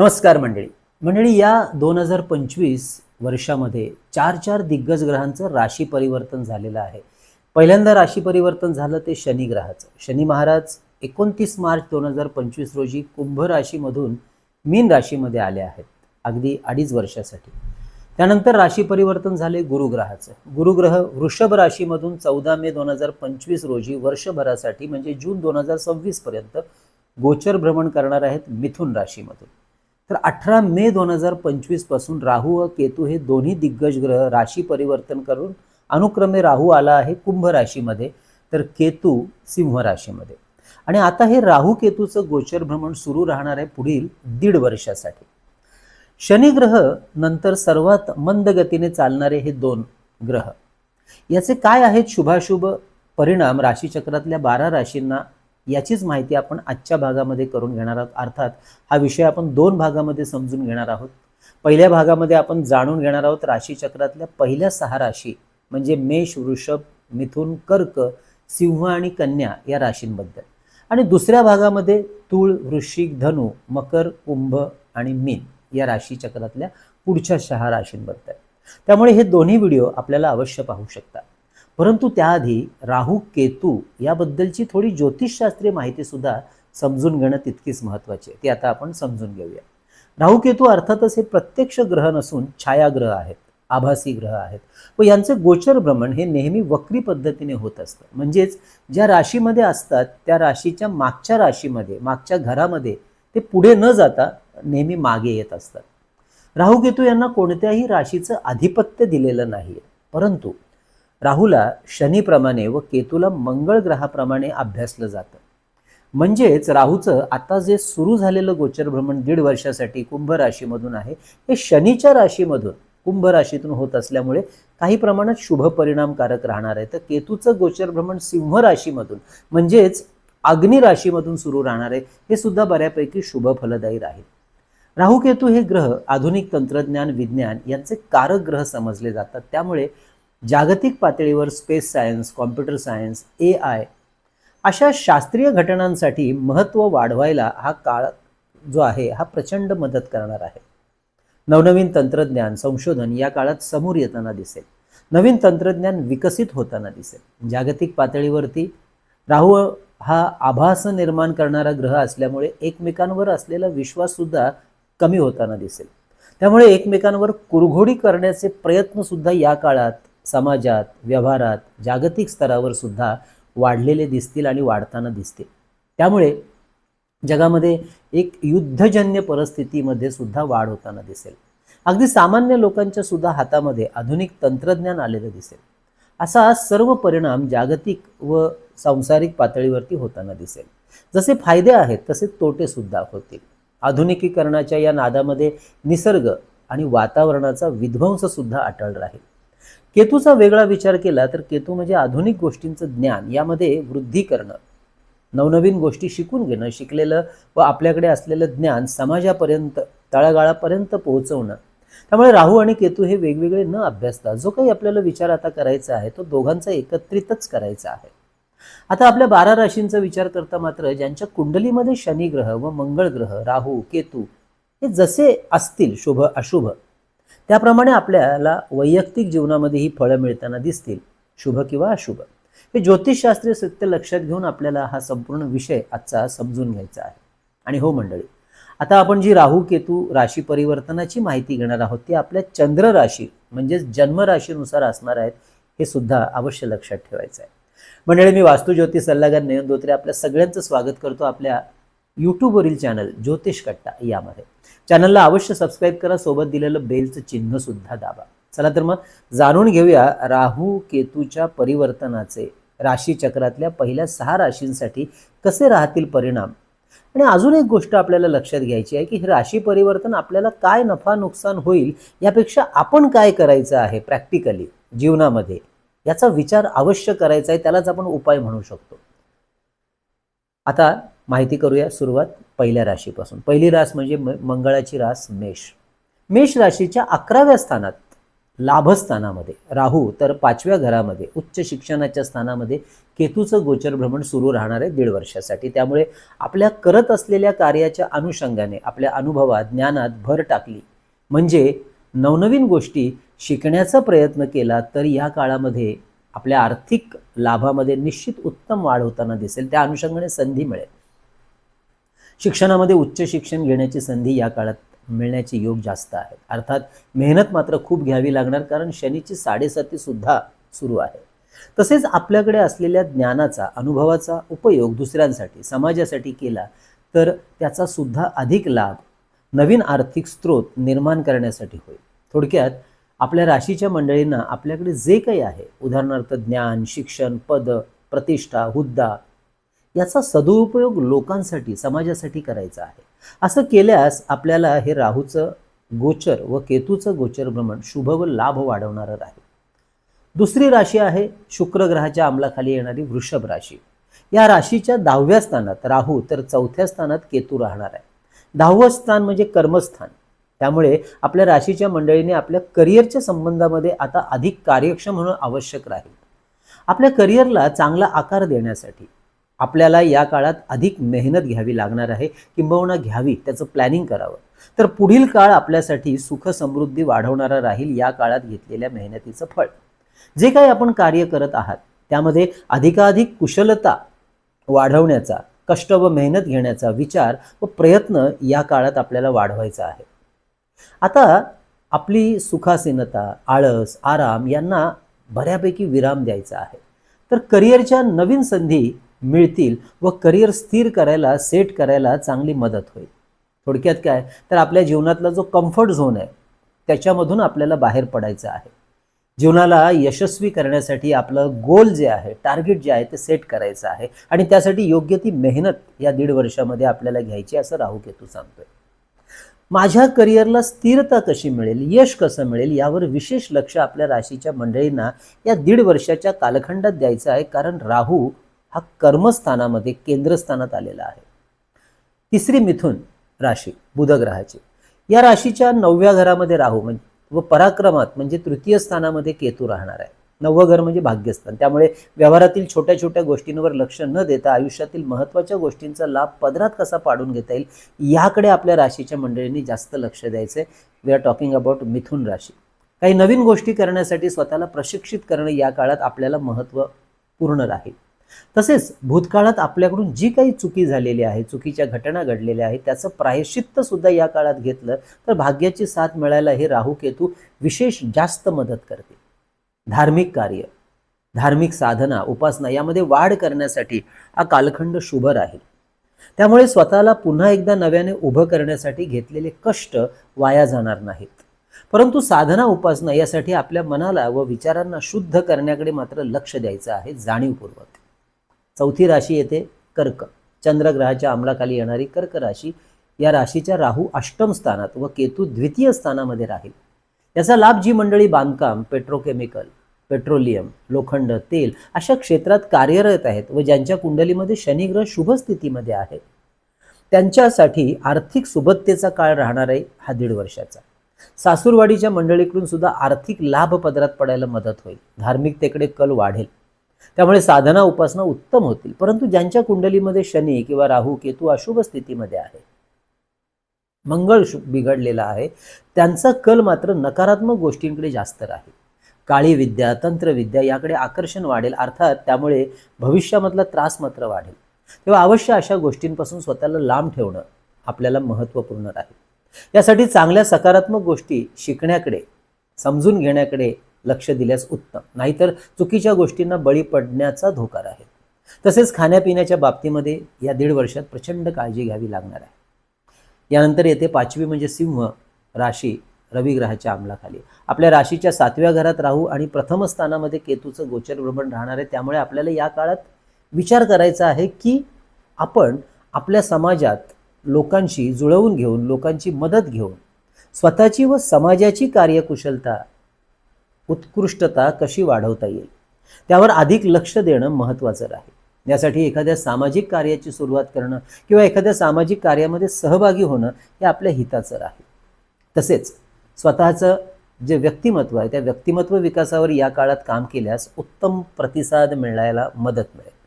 नमस्कार मंडळी. मंडळी या दोन हजार पंचवीस वर्षामध्ये चार चार दिग्गज ग्रहांचं राशी परिवर्तन झालेलं आहे. पहिल्यांदा राशी परिवर्तन झालं ते शनी ग्रहाचं. शनी महाराज एकोणतीस मार्च दोन हजार पंचवीस रोजी कुंभ राशीमधून मीन राशीमध्ये आले आहेत. अगदी अडीच वर्षासाठी. त्यानंतर राशी परिवर्तन झाले गुरुग्रहाचं. गुरुग्रह वृषभ राशीमधून चौदा मे दोन हजार पंचवीस रोजी वर्षभरासाठी म्हणजे जून दोन हजार सव्वीस पर्यंत गोचर भ्रमण करणार आहेत मिथुन राशीमधून. तर अठरा मे दोन हजार पंचवीसपासून राहू व केतू हे दोन्ही दिग्गज ग्रह राशी परिवर्तन करून अनुक्रमे राहू आला आहे कुंभ राशीमध्ये तर केतू सिंह राशीमध्ये. आणि आता हे राहू केतूचं गोचर भ्रमण सुरू राहणार आहे पुढील दीड वर्षासाठी. शनिग्रह नंतर सर्वात मंद गतीने चालणारे हे दोन ग्रह. याचे काय आहेत शुभाशुभ परिणाम? राशीचक्रातल्या बारा राशींना याचीच माहिती आपण आजच्या भागामध्ये करून घेणार आहोत. अर्थात हा विषय आपण दोन भागामध्ये समजून घेणार आहोत. पहिल्या भागामध्ये आपण जाणून घेणार आहोत राशीचक्रातल्या पहिल्या सहा राशी म्हणजे मेष वृषभ मिथुन कर्क सिंह आणि कन्या या राशींबद्दल. आणि दुसऱ्या भागामध्ये तूळ वृश्चिक धनु मकर कुंभ आणि मीन या राशीचक्रातल्या पुढच्या सहा राशींबद्दल. त्यामुळे हे दोन्ही व्हिडिओ आपल्याला अवश्य पाहू शकता. परंतु त्याआधी राहू केतू याबद्दलची थोडी ज्योतिषशास्त्रीय माहितीसुद्धा समजून घेणं तितकीच महत्त्वाची आहे. ती आता आपण समजून घेऊया. राहू केतू अर्थातच हे प्रत्यक्ष ग्रह नसून छायाग्रह आहेत आभासी ग्रह आहेत. व यांचे गोचर भ्रमण हे नेहमी वक्री पद्धतीने होत असतं. म्हणजेच ज्या राशीमध्ये असतात त्या राशीच्या मागच्या राशीमध्ये मागच्या घरामध्ये ते पुढे न जाता नेहमी मागे येत असतात. राहू केतू यांना कोणत्याही राशीचं आधिपत्य दिलेलं नाही परंतु राहूला शनीप्रमाणे व केतूला मंगळ ग्रहाप्रमाणे अभ्यासलं जातं. म्हणजेच राहूचं आता जे सुरू झालेलं गोचर भ्रमण दीड वर्षासाठी कुंभ राशीमधून आहे हे शनीच्या राशीमधून कुंभ राशीतून होत असल्यामुळे काही प्रमाणात शुभ परिणामकारक राहणार आहे. तर केतूचं गोचर भ्रमण सिंह राशीमधून म्हणजेच अग्नी राशीमधून सुरू राहणार आहे हे सुद्धा बऱ्यापैकी शुभ फलदायी राहील. राहू केतू हे ग्रह आधुनिक तंत्रज्ञान विज्ञान यांचे कारक ग्रह समजले जातात. त्यामुळे जागतिक पातळीवर space science computer science A I अशा शास्त्रीय घटनांसाठी महत्त्व वाढवायला हा काळ जो आहे हा प्रचंड मदत करणार आहे. नवनवीन तंत्रज्ञान संशोधन या काळात समोर येताना दिसेल. नवीन तंत्रज्ञान विकसित होताना दिसेल. जागतिक पातळीवरती राहू हा आभास निर्माण करणारा ग्रह असल्यामुळे एकमेकांवर असलेला विश्वाससुद्धा कमी होताना दिसेल. त्यामुळे एकमेकांवर कुरघोडी करण्याचे प्रयत्नसुद्धा या काळात समाजात व्यवहारात जागतिक स्तरावर सुद्धा वाढलेले दिसतील आणि वाढताना दिसतील. त्यामुळे जगामध्ये एक युद्धजन्य परिस्थितीमध्ये सुद्धा वाढ होताना दिसेल. अगदी सामान्य लोकांच्या सुद्धा हातामध्ये आधुनिक तंत्रज्ञान आलेलं दिसेल. असा सर्व परिणाम जागतिक व सांसारिक पातळीवरती होताना दिसेल. जसे फायदे आहेत तसे तोटे सुद्धा होतील. आधुनिकीकरणाच्या या नादामध्ये निसर्ग आणि वातावरणाचा विध्वंस सुद्धा अटळ राहील. केतूचा वेगळा विचार केला तर केतू म्हणजे आधुनिक गोष्टींचं ज्ञान यामध्ये वृद्धी करणं. नवनवीन गोष्टी शिकून घेणं शिकलेलं व आपल्याकडे असलेलं ज्ञान समाजापर्यंत तळागाळापर्यंत पोहोचवणं. त्यामुळे राहू आणि केतू हे वेगवेगळे न अभ्यासता जो काही आपल्याला विचार आता करायचा आहे तो दोघांचा एकत्रितच करायचा आहे. आता आपल्या बारा राशींचा विचार करता मात्र ज्यांच्या कुंडलीमध्ये शनी ग्रह व मंगळ ग्रह राहू केतू हे जसे असतील शुभ अशुभ त्याप्रमाणे आपल्याला वैयक्तिक जीवनामध्ये ही फळं मिळताना दिसतील. शुभ किंवा अशुभ. हे ज्योतिषशास्त्रीय सत्य लक्षात घेऊन आपल्याला हा संपूर्ण विषय आजचा समजून घ्यायचा आहे. आणि हो मंडळी आता आपण जी राहू केतू राशी परिवर्तनाची माहिती घेणार आहोत ती आपल्या चंद्र राशी म्हणजेच जन्मराशीनुसार असणार आहेत हे सुद्धा अवश्य लक्षात ठेवायचं आहे. मंडळी मी वास्तू ज्योतिष सल्लागार नयन धोत्रे आपल्या सगळ्यांचं स्वागत करतो आपल्या यूट्यूबवरील चॅनल ज्योतिष कट्टा यामध्ये. चॅनलला अवश्य सबस्क्राईब करा सोबत दिलेलं बेलचं चिन्ह सुद्धा दाबा. चला तर मग जाणून घेऊया राहू केतूच्या परिवर्तनाचे राशी चक्रातल्या पहिल्या सहा राशींसाठी कसे राहतील परिणाम? आणि अजून एक गोष्ट आपल्याला लक्षात घ्यायची आहे की हे राशी परिवर्तन आपल्याला काय नफा नुकसान होईल यापेक्षा आपण काय करायचं आहे प्रॅक्टिकली जीवनामध्ये? याचा विचार अवश्य करायचा आहे त्यालाच आपण उपाय म्हणू शकतो. आता माहिती करूया सुरुवात पहिल्या राशीपासून. पहिली रास म्हणजे मंगळाची रास मेष. मेष राशीच्या अकराव्या स्थानात लाभस्थानामध्ये राहू तर पाचव्या घरामध्ये उच्च शिक्षणाच्या स्थानामध्ये केतूचं गोचर भ्रमण सुरू राहणार आहे दीड वर्षासाठी. त्यामुळे आपल्या करत असलेल्या कार्याच्या अनुषंगाने आपल्या अनुभवात ज्ञानात भर टाकली. म्हणजे नवनवीन गोष्टी शिकण्याचा प्रयत्न केला तर या काळामध्ये आपल्या आर्थिक लाभामध्ये निश्चित उत्तम वाढ होताना दिसेल. त्या अनुषंगाने संधी मिळेल. शिक्षणामध्ये उच्च शिक्षण घेण्याची संधी या काळात मिळण्याचे योग जास्त आहेत. अर्थात मेहनत मात्र खूप घ्यावी लागणार कारण शनीची साडेसाती सुद्धा सुरू आहे. तसेच आपल्याकडे असलेल्या ज्ञानाचा अनुभवाचा उपयोग दुसऱ्यांसाठी समाजासाठी केला तर त्याचा सुद्धा अधिक लाभ नवीन आर्थिक स्रोत निर्माण करण्यासाठी होईल. थोडक्यात आपल्या राशीच्या मंडळींना आपल्याकडे जे काही आहे उदाहरणार्थ ज्ञान शिक्षण पद प्रतिष्ठा हुद्दा याचा सदुपयोग लोकांसाठी समाजासाठी करायचा आहे. असं केल्यास आपल्याला हे राहूचं गोचर व केतूचं गोचर भ्रमण शुभ व लाभ वाढवणारं राहील. दुसरी राशी आहे शुक्र ग्रहाच्या अंमलाखाली येणारी वृषभ राशी. या राशीच्या दहाव्या स्थानात राहू तर चौथ्या स्थानात केतू राहणार आहे. दहावं स्थान म्हणजे कर्मस्थान. त्यामुळे आपल्या राशीच्या मंडळीने आपल्या करिअरच्या संबंधामध्ये आता अधिक कार्यक्षम होणं आवश्यक राहील. आपल्या करिअरला चांगला आकार देण्यासाठी आपल्याला या काळात अधिक मेहनत घ्यावी लागणार आहे किंबहुना घ्यावी त्याचं प्लॅनिंग करावं. तर पुढील काळ आपल्यासाठी सुख समृद्धी वाढवणारा राहील या काळात घेतलेल्या मेहनतीचं फळ. जे काही आपण कार्य करत आहात त्यामध्ये अधिकाधिक कुशलता वाढवण्याचा कष्ट व मेहनत घेण्याचा विचार व प्रयत्न या काळात आपल्याला वाढवायचा आहे. आता आपली सुखासीनता आळस आराम यांना बऱ्यापैकी विराम द्यायचा आहे. तर करिअरच्या नवीन संधी मिळतील व करिअर स्थिर करायला सेट करायला चांगली मदत होईल. थोडक्यात काय? तर आपल्या जीवनातला जो कम्फर्ट झोन आहे त्याच्यामधून आपल्याला बाहेर पडायचं आहे. जीवनाला यशस्वी करण्यासाठी आपलं गोल जे आहे टार्गेट जे आहे ते सेट करायचं आहे. आणि त्यासाठी योग्य ती मेहनत या दीड वर्षामध्ये आपल्याला घ्यायची असं राहू केतू सांगतोय. माझ्या करिअरला स्थिरता कशी मिळेल यश कसं मिळेल यावर विशेष लक्ष आपल्या राशीच्या मंडळींना या दीड वर्षाच्या कालखंडात द्यायचं आहे. कारण राहू हा कर्मस्थानामध्ये केंद्रस्थानात आलेला आहे. तिसरी मिथुन राशी बुधग्रहाची. या राशीच्या नवव्या घरामध्ये राहू म्हणजे व पराक्रमात म्हणजे तृतीय स्थानामध्ये केतू राहणार आहे. नववं घर म्हणजे भाग्यस्थान. त्यामुळे व्यवहारातील छोट्या छोट्या गोष्टींवर लक्ष न देता आयुष्यातील महत्त्वाच्या गोष्टींचा लाभ पदरात कसा पाडून घेता येईल याकडे आपल्या राशीच्या मंडळींनी जास्त लक्ष द्यायचं आहे वी आर टॉकिंग अबाउट मिथुन राशी. काही नवीन गोष्टी करण्यासाठी स्वतःला प्रशिक्षित करणं या काळात आपल्याला महत्त्वपूर्ण राहील. तसेच भूतकाळात आपल्याकडून जी काही चुकी झालेली आहे चुकीच्या घटना घडलेल्या आहेत त्याचं प्रायश्चित्त सुद्धा या काळात घेतलं तर भाग्याची साथ मिळायला हे राहू केतू विशेष जास्त मदत करते. धार्मिक कार्य धार्मिक साधना उपासना यामध्ये वाढ करण्यासाठी हा कालखंड शुभ राहील. त्यामुळे स्वतःला पुन्हा एकदा नव्याने उभं करण्यासाठी घेतलेले कष्ट वाया जाणार नाहीत. परंतु साधना उपासना यासाठी आपल्या मनाला व विचारांना शुद्ध करण्याकडे मात्र लक्ष द्यायचं आहे जाणीवपूर्वक. चौथी राशी येते कर्क. चंद्रग्रहाच्या अंमलाखाली येणारी कर्क राशी या राशीच्या राहू अष्टम स्थानात व केतू द्वितीय स्थानामध्ये राहील. याचा लाभ जी मंडळी बांधकाम पेट्रोकेमिकल पेट्रोलियम लोखंड तेल अशा क्षेत्रात कार्यरत आहेत व ज्यांच्या कुंडलीमध्ये शनिग्रह शुभ स्थितीमध्ये आहे. त्यांच्यासाठी आर्थिक सुबत्तेचा काळ राहणार आहे हा दीड वर्षाचा. सासूरवाडीच्या मंडळीकडून सुद्धा आर्थिक लाभ पदरात पडायला मदत होईल. धार्मिकतेकडे कल वाढेल. त्यामुळे साधना उपासना उत्तम होतील. परंतु ज्यांच्या कुंडलीमध्ये शनी किंवा राहू केतू अशुभ स्थितीमध्ये आहे मंगळ बिघडलेला आहे त्यांचा कल मात्र नकारात्मक गोष्टींकडे जास्त राहील. काळी विद्या तंत्रविद्या याकडे आकर्षण वाढेल. अर्थात त्यामुळे भविष्यामधला त्रास मात्र वाढेल. तेव्हा अवश्य अशा गोष्टींपासून स्वतःला लांब ठेवणं आपल्याला महत्त्वपूर्ण राहील. यासाठी चांगल्या सकारात्मक गोष्टी शिकण्याकडे समजून घेण्याकडे लक्ष दिल्यास उत्तम. नाहीतर चुकीच्या गोष्टींना बळी पडण्याचा धोका राहील. तसेच खाण्यापिण्याच्या बाबतीमध्ये या दीड वर्षात प्रचंड काळजी घ्यावी लागणार आहे. यानंतर येते पाचवी म्हणजे सिंह राशी रविग्रहाच्या अंमलाखाली. आपल्या राशीच्या सातव्या घरात राहू आणि प्रथम स्थानामध्ये केतूचं गोचर भ्रमण राहणार आहे. त्यामुळे आपल्याला या काळात विचार करायचा आहे की आपण आपल्या समाजात लोकांशी जुळवून घेऊन लोकांची मदत घेऊन स्वतःची व समाजाची कार्यकुशलता उत्कृष्टता कशी वाढवता येईल? त्यावर अधिक लक्ष देणं महत्त्वाचं राहील. यासाठी एखाद्या सामाजिक कार्याची सुरुवात करणं किंवा एखाद्या सामाजिक कार्यामध्ये सहभागी होणं हे आपल्या हिताचं राहील. तसेच स्वतःचं जे व्यक्तिमत्व आहे त्या व्यक्तिमत्व विकासावर या काळात काम केल्यास उत्तम प्रतिसाद मिळायला मदत मिळेल.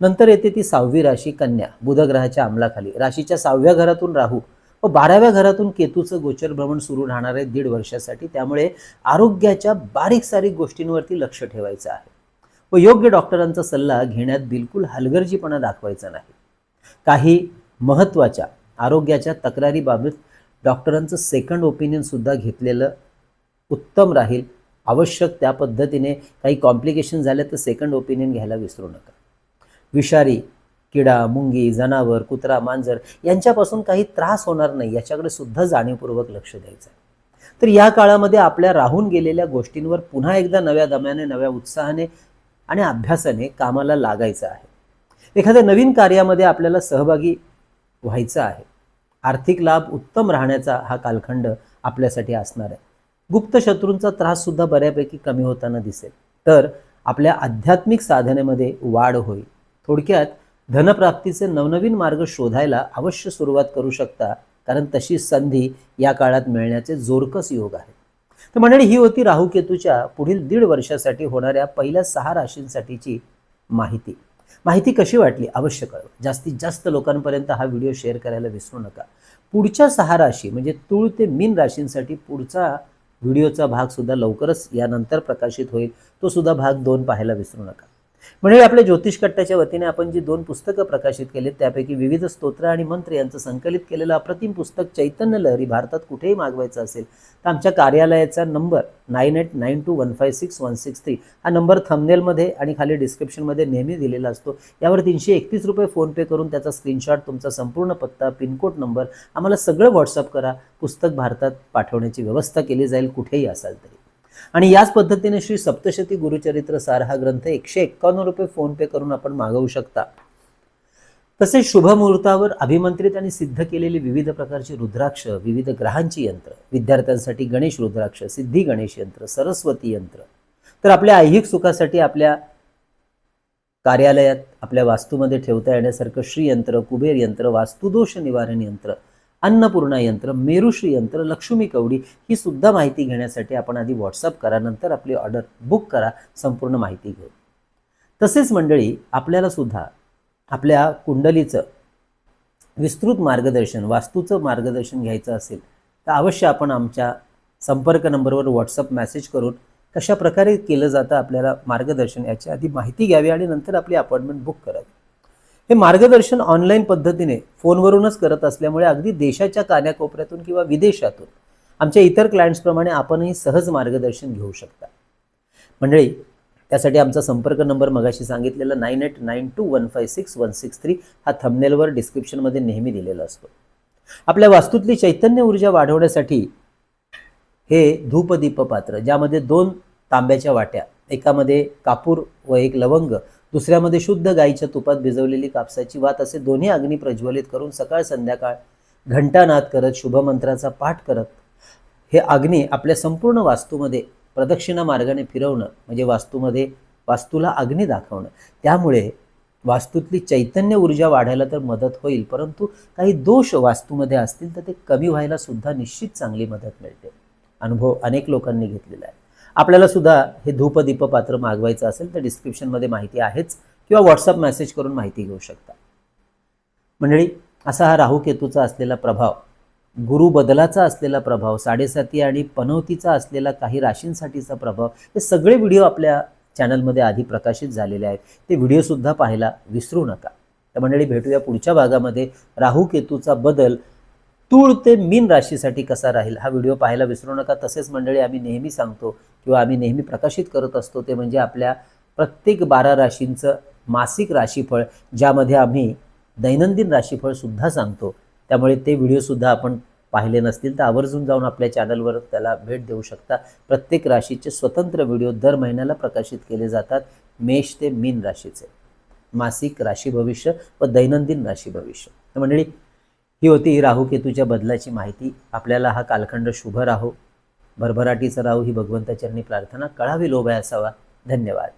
नंतर येते ती सहावी राशी कन्या बुधग्रहाच्या अंमलाखाली. राशीच्या सहाव्या घरातून राहू व बाराव्या घरातून केतूचं गोचर भ्रमण सुरू राहणार आहे दीड वर्षासाठी. त्यामुळे आरोग्याच्या बारीक सारीक गोष्टींवरती लक्ष ठेवायचं आहे. व योग्य डॉक्टरांचा सल्ला घेण्यात बिलकुल हलगर्जीपणा दाखवायचा नाही. काही महत्त्वाच्या आरोग्याच्या तक्रारीबाबत डॉक्टरांचं सेकंड ओपिनियनसुद्धा घेतलेलं उत्तम राहील. आवश्यक त्या पद्धतीने काही कॉम्प्लिकेशन झाले तर सेकंड ओपिनियन घ्यायला विसरू नका. विषारी किडा मुंगी जनावर कुत्रा मांजर यांच्यापासून काही त्रास होणार नाही याच्याकडे सुद्धा जाणीवपूर्वक लक्ष द्यायचं आहे तर या काळामध्ये आपल्या राहून गेलेल्या गोष्टींवर पुन्हा एकदा नव्या दम्याने नव्या उत्साहाने आणि अभ्यासाने कामाला लागायचं आहे. एखाद्या नवीन कार्यामध्ये आपल्याला सहभागी व्हायचं आहे. आर्थिक लाभ उत्तम राहण्याचा हा कालखंड आपल्यासाठी असणार आहे. गुप्त शत्रूंचा त्रास सुद्धा बऱ्यापैकी कमी होताना दिसेल. तर आपल्या आध्यात्मिक साधनेमध्ये वाढ होईल. थोडक्यात धनप्राप्तीचे नवनवीन मार्ग शोधायला अवश्य सुरुवात करू शकता कारण तशी संधी या काळात मिळण्याचे जोरकस योग आहे. तर मंडळी ही होती राहुकेतूच्या पुढील दीड वर्षासाठी होणाऱ्या पहिल्या सहा राशींसाठीची माहिती. माहिती कशी वाटली? अवश्य कळवा. जास्तीत जास्त लोकांपर्यंत हा व्हिडिओ शेअर करायला विसरू नका. पुढच्या सहा राशी म्हणजे तुळ ते मीन राशींसाठी पुढचा व्हिडिओचा भाग सुद्धा लवकरच यानंतर प्रकाशित होईल. तो सुद्धा भाग दोन पाहायला विसरू नका. म्हणजे आपल्या ज्योतिष कट्ट्याच्या वतीने आपण जी दोन पुस्तकं प्रकाशित केलीत त्यापैकी विविध स्तोत्र आणि मंत्र यांचं संकलित केलेलं अप्रतिम पुस्तक चैतन्य लहरी भारतात कुठेही मागवायचं असेल तर आमच्या कार्यालयाचा number nine eight nine two one five six one six three हा नंबर थंबनेलमध्ये आणि खाली डिस्क्रिप्शनमध्ये नेहमी दिलेला असतो. यावर तीनशे एकतीस रुपये फोनपे करून त्याचा स्क्रीनशॉट तुमचा संपूर्ण पत्ता पिनकोड नंबर आम्हाला सगळं व्हॉट्सअप करा. पुस्तक भारतात पाठवण्याची व्यवस्था केली जाईल कुठेही असाल तरी. आणि याच पद्धतीने श्री सप्तशती गुरुचरित्र सार हा ग्रंथ एकशे एक्कावन्न रुपये फोनपे करून आपण मागवू शकता. तसेच शुभ मुहूर्तावर अभिमंत्रित आणि सिद्ध केलेली विविध प्रकारची रुद्राक्ष विविध ग्रहांची यंत्र विद्यार्थ्यांसाठी गणेश रुद्राक्ष सिद्धी गणेश यंत्र सरस्वती यंत्र तर आपल्या ऐहिक सुखासाठी आपल्या कार्यालयात आपल्या वास्तूमध्ये ठेवता येण्यासारखं श्रीयंत्र कुबेर यंत्र वास्तुदोष निवारण यंत्र अन्नपूर्णा यंत्र मेरुश्री यंत्र लक्ष्मी कवडी ही सुद्धा माहिती घेण्यासाठी आपण आधी व्हॉट्सअप करा नंतर आपली ऑर्डर बुक करा संपूर्ण माहिती घेऊ. तसेच मंडळी आपल्याला सुद्धा आपल्या कुंडलीचं विस्तृत मार्गदर्शन वास्तूचं मार्गदर्शन घ्यायचं असेल तर अवश्य आपण आमच्या संपर्क नंबरवर व्हॉट्सअप मेसेज करून कशा प्रकारे केलं जातं आपल्याला मार्गदर्शन याची आधी माहिती घ्यावी आणि नंतर आपली अपॉइंटमेंट बुक करावी. हे मार्गदर्शन ऑनलाईन पद्धतीने फोनवरूनच करत असल्यामुळे अगदी देशाच्या कान्याकोपऱ्यातून किंवा विदेशातून आमच्या इतर क्लायंट्सप्रमाणे आपणही सहज मार्गदर्शन घेऊ शकता. मंडळी त्यासाठी आमचा संपर्क नंबर मगाशी सांगितलेला nine eight nine two one five six one six three हा थंबनेलवर डिस्क्रिप्शनमध्ये नेहमी दिलेला असतो. आपल्या वास्तूतली चैतन्य ऊर्जा वाढवण्यासाठी हे धूपदीप पात्र ज्यामध्ये दोन तांब्याच्या वाट्या एकामध्ये कापूर व एक लवंग दुसऱ्यामध्ये शुद्ध गाईच्या तुपात भिजवलेली कापसाची वात असे दोन्ही अग्नी प्रज्वलित करून सकाळ संध्याकाळ घंटानाद करत शुभमंत्राचा पाठ करत हे अग्नी आपल्या संपूर्ण वास्तूमध्ये प्रदक्षिणा मार्गाने फिरवणं म्हणजे वास्तूमध्ये वास्तूला अग्नी दाखवणं. त्यामुळे वास्तूतली चैतन्य ऊर्जा वाढायला तर मदत होईल परंतु काही दोष वास्तूमध्ये असतील तर ते कमी व्हायला सुद्धा निश्चित चांगली मदत मिळते. अनुभव अनेक लोकांनी घेतलेला आहे. आपल्याला सुद्धा हे धूपदीप पात्र मागवायचं असेल तर डिस्क्रिप्शनमध्ये माहिती आहेच. किंवा व्हॉट्सअप मेसेज करून माहिती घेऊ शकता. मंडळी असा हा राहू केतूचा असलेला प्रभाव गुरु बदलाचा असलेला प्रभाव साडेसाती आणि पनवतीचा असलेला काही राशींसाठीचा प्रभाव हे सगळे व्हिडिओ आपल्या चॅनलमध्ये आधी प्रकाशित झालेले आहेत. ते व्हिडिओसुद्धा पाहायला विसरू नका. तर मंडळी भेटूया पुढच्या भागामध्ये. राहू केतूचा बदल तूळ ते मीन राशीसाठी कसा राहील हा व्हिडिओ पाहायला विसरू नका. तसेच मंडळी आम्ही नेहमी सांगतो किंवा आम्ही नेहमी प्रकाशित करत असतो ते म्हणजे आपल्या प्रत्येक बारा राशींचं मासिक राशीफळ ज्यामध्ये आम्ही दैनंदिन राशीफळसुद्धा सांगतो. त्यामुळे ते व्हिडिओसुद्धा आपण पाहिले नसतील तर आवर्जून जाऊन आपल्या चॅनलवर त्याला भेट देऊ शकता. प्रत्येक राशीचे स्वतंत्र व्हिडिओ दर महिन्याला प्रकाशित केले जातात मेष ते मीन राशीचे. मासिक राशी भविष्य व दैनंदिन राशी भविष्य. तर मंडळी ही होती राहू केतूच्या बदलाची माहिती. आपल्याला हा कालखंड शुभ राहो. भरभराटीचा राहू ही भगवंताचरणी प्रार्थना. कळावी लोभाय असावा. धन्यवाद.